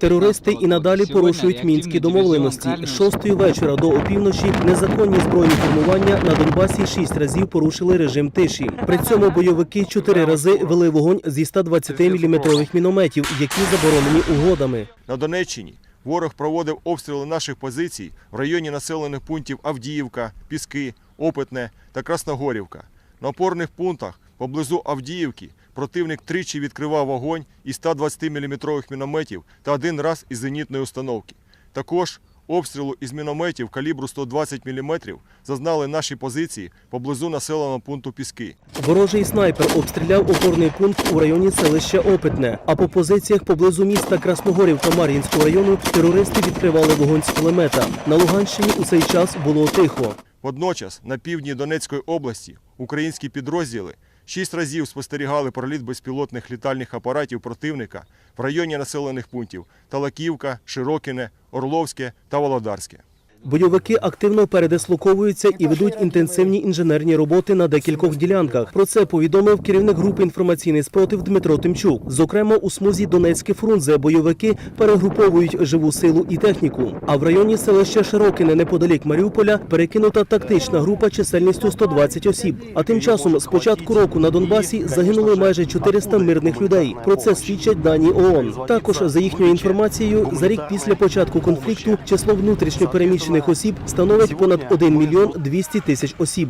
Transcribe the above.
Терористи і надалі порушують мінські домовленості. З шостої вечора до опівночі незаконні збройні формування на Донбасі шість разів порушили режим тиші. При цьому бойовики чотири рази вели вогонь зі 120 мм мінометів, які заборонені угодами. На Донеччині ворог проводив обстріли наших позицій в районі населених пунктів Авдіївка, Піски, Опитне та Красногорівка. На опорних пунктах поблизу Авдіївки противник тричі відкривав вогонь із 120-мм мінометів та один раз із зенітної установки. Також обстрілу із мінометів калібру 120 мм зазнали наші позиції поблизу населеного пункту Піски. Ворожий снайпер обстріляв опорний пункт у районі селища Опитне. А по позиціях поблизу міста Красногорівка Мар'їнського району терористи відкривали вогонь з кулемета. На Луганщині у цей час було тихо. Водночас на півдні Донецької області українські підрозділи шість разів спостерігали проліт безпілотних літальних апаратів противника в районі населених пунктів Талаківка, Широкіне, Орловське та Володарське. Бойовики активно передислоковуються і ведуть інтенсивні інженерні роботи на декількох ділянках. Про це повідомив керівник групи інформаційний спротив Дмитро Тимчук. Зокрема, у смузі Донецьке Фрунзе бойовики перегруповують живу силу і техніку. А в районі селища Широкине неподалік Маріуполя перекинута тактична група чисельністю 120 осіб. А тим часом з початку року на Донбасі загинули майже 400 мирних людей. Про це свідчать дані ООН. Також за їхньою інформацією, за рік після початку конфлікту число внутрішньо переміщених осіб становить понад 1 мільйон 200 тисяч осіб.